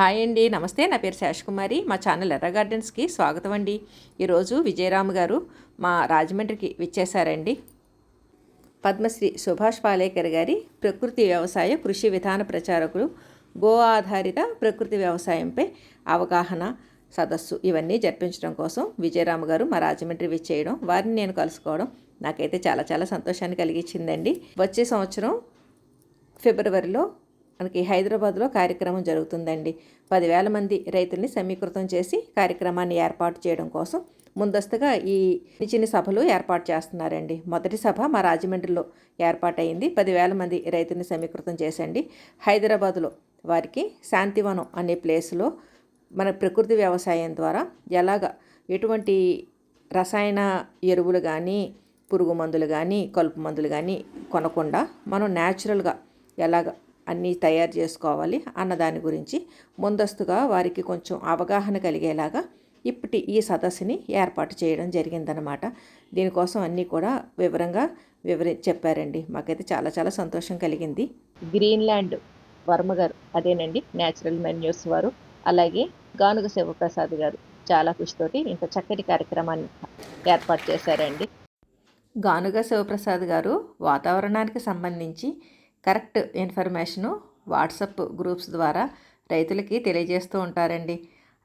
Hi అండి. నమస్తే. నా పేరు శేషకుమారి మా ఛానల్ ఎర్ర గార్డెన్స్కి స్వాగతం అండి. ఈరోజు విజయరామ్ గారు మా రాజమండ్రికి విచ్చేశారండి. పద్మశ్రీ సుభాష్ పాలేకర్ గారి ప్రకృతి వ్యవసాయ కృషి విధాన ప్రచారకులు గో ఆధారిత ప్రకృతి వ్యవసాయంపై అవగాహన సదస్సు ఇవన్నీ జరిపించడం కోసం విజయరామ్ గారు మా రాజమండ్రి విచ్చేయడం వారిని నేను కలుసుకోవడం నాకైతే చాలా చాలా సంతోషాన్ని కలిగించిందండి. వచ్చే సంవత్సరం ఫిబ్రవరిలో మనకి హైదరాబాద్లో కార్యక్రమం జరుగుతుందండి. పదివేల మంది రైతుల్ని సమీకృతం చేసి కార్యక్రమాన్ని ఏర్పాటు చేయడం కోసం ముందస్తుగా ఈ చిన్న సభలు ఏర్పాటు చేస్తున్నారండి. మొదటి సభ మా రాజమండ్రిలో ఏర్పాటైంది పదివేల మంది రైతుల్ని సమీకృతం చేసండి. హైదరాబాద్లో వారికి శాంతివనం అనే ప్లేస్లో మన ప్రకృతి వ్యవసాయం ద్వారా ఎలాగ ఎటువంటి రసాయన ఎరువులు కానీ పురుగు మందులు కానీ కలుపు మందులు కానీ కొనకుండా మనం న్యాచురల్గా ఎలాగ అన్నీ తయారు చేసుకోవాలి అన్న దాని గురించి ముందస్తుగా వారికి కొంచెం అవగాహన కలిగేలాగా ఇప్పటి ఈ సదస్సుని ఏర్పాటు చేయడం జరిగిందనమాట దీనికోసం అన్నీ కూడా వివరంగా వివరి చెప్పారండి. మాకైతే చాలా చాలా సంతోషం కలిగింది. గ్రీన్లాండ్ వర్మ గారు అదేనండి న్యాచురల్ మెన్యూస్ వారు అలాగే గానుగ శివప్రసాద్ గారు చాలా కృషితోటి ఇంత చక్కటి కార్యక్రమాన్ని ఏర్పాటు చేశారండి. గానుగ శివప్రసాద్ గారు వాతావరణానికి సంబంధించి కరెక్ట్ ఇన్ఫర్మేషను వాట్సప్ గ్రూప్స్ ద్వారా రైతులకి తెలియజేస్తూ ఉంటారండి.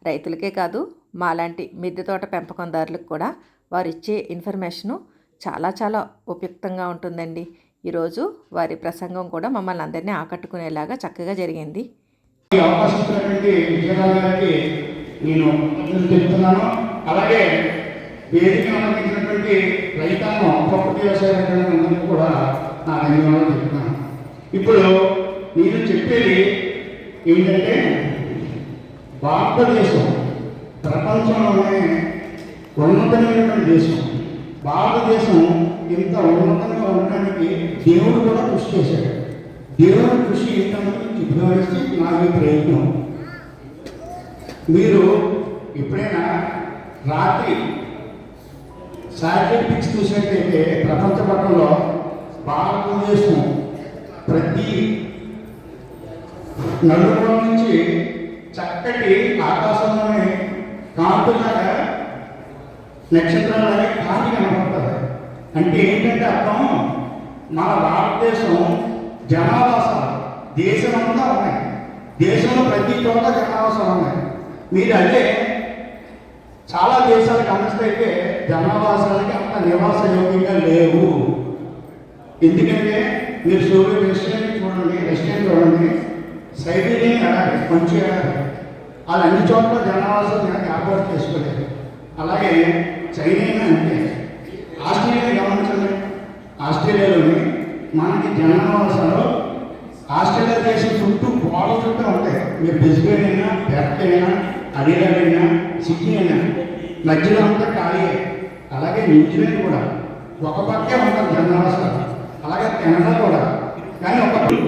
రైతులకే కాదు మాలాంటి మిద్దె తోట పెంపకందారులకు కూడా వారు ఇచ్చే ఇన్ఫర్మేషను చాలా చాలా ఉపయుక్తంగా ఉంటుందండి. ఈరోజు వారి ప్రసంగం కూడా మమ్మల్ని అందరినీ ఆకట్టుకునేలాగా చక్కగా జరిగింది. ఈ అవకాశం ఇచ్చినటువంటి విజయరావు గారికి నేను చెప్తున్నాను. అలాగే వేదిక అనుమతించినటువంటి రైతాంగం ప్రకృతి వ్యవసాయ కూడా నా ధన్యవాదాలు చెప్తున్నాను. ఇప్పుడు నేను చెప్పేది ఏంటంటే భారతదేశం ప్రపంచంలోనే ఉన్నతమైనటువంటి దేశం. భారతదేశం ఇంత ఉన్నతంగా ఉండడానికి దేవుడు కూడా కృషి చేశాడు. దేవుడి కృషి ఇంతమంది చెప్పడానికి నా ప్రయత్నం. మీరు ఎప్పుడైనా రాత్రి శాటిలైట్ పిక్స్ చూసినట్టయితే ప్రపంచ పట్టంలో భారతదేశం ప్రతి నలుగురు నుంచి చక్కటి ఆకాశంలోనే కాంతులాగా నక్షత్రాలనే కాంతి కనబడుతుంది అంటే ఏంటంటే అర్థం? మన భారతదేశం జనావాసాలు దేశమంతా ఉన్నాయి. దేశంలో ప్రతి చోట జనావాసాలు ఉన్నాయి. మీరు అదే చాలా దేశాలు గమనిస్తే జనావాసాలకి అంత నివాస యోగ్యంగా లేవు. ఎందుకంటే మీరు సూర్యుడు రెస్టారెంట్ చూడండి రెస్టారెంట్ చూడండి. సైబీరియన్ ఎడారి మంచి వాళ్ళు అన్ని చోట్ల జనావాసాలు ఏర్పాటు చేసుకోలేదు. అలాగే చైనా అంటే ఆస్ట్రేలియా గమనించండి. ఆస్ట్రేలియాలోని మనకి జనావాసాలు ఆస్ట్రేలియా దేశం చుట్టూ గోడ చుట్టూ ఉంటాయి. మీరు బ్రిస్బేన్ అయినా పెర్త్ అయినా అడిలాడ్ అయినా సిడ్నీ అయినా మధ్యలో అంతా ఖాళీ. అలాగే న్యూజిలాండ్ కూడా ఒక పక్కే ఉంటారు జనావాసాలు. కెనడా కూడా కానీ ఒకప్పుడు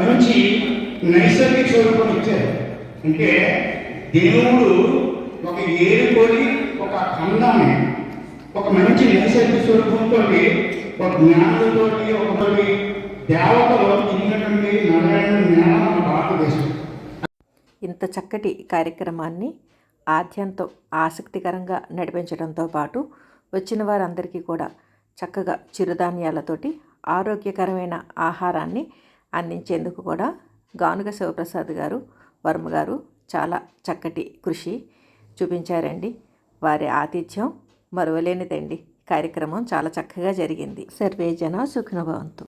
మంచి నైసర్గిక స్వరూపం ఇచ్చారు. అంటే దేవుడు ఒక ఏరుకొని ఒక ఖండాన్ని ఒక మంచి నైసర్గిక స్వరూపంతో ఒక జ్ఞానంతో ఒక దేవతలు తిరిగినటువంటి నడమైన జ్ఞానం మన భారతదేశం. ఇంత చక్కటి కార్యక్రమాన్ని ఆద్యంతో ఆసక్తికరంగా నడిపించడంతో పాటు వచ్చిన వారందరికీ కూడా చక్కగా చిరుధాన్యాలతోటి ఆరోగ్యకరమైన ఆహారాన్ని అందించేందుకు కూడా గానుగ శివప్రసాద్ గారు వర్మ గారు చాలా చక్కటి కృషి చూపించారండి. వారి ఆతిథ్యం మరువలేనిదండి. కార్యక్రమం చాలా చక్కగా జరిగింది. సర్వే జన సుఖనుభవంతు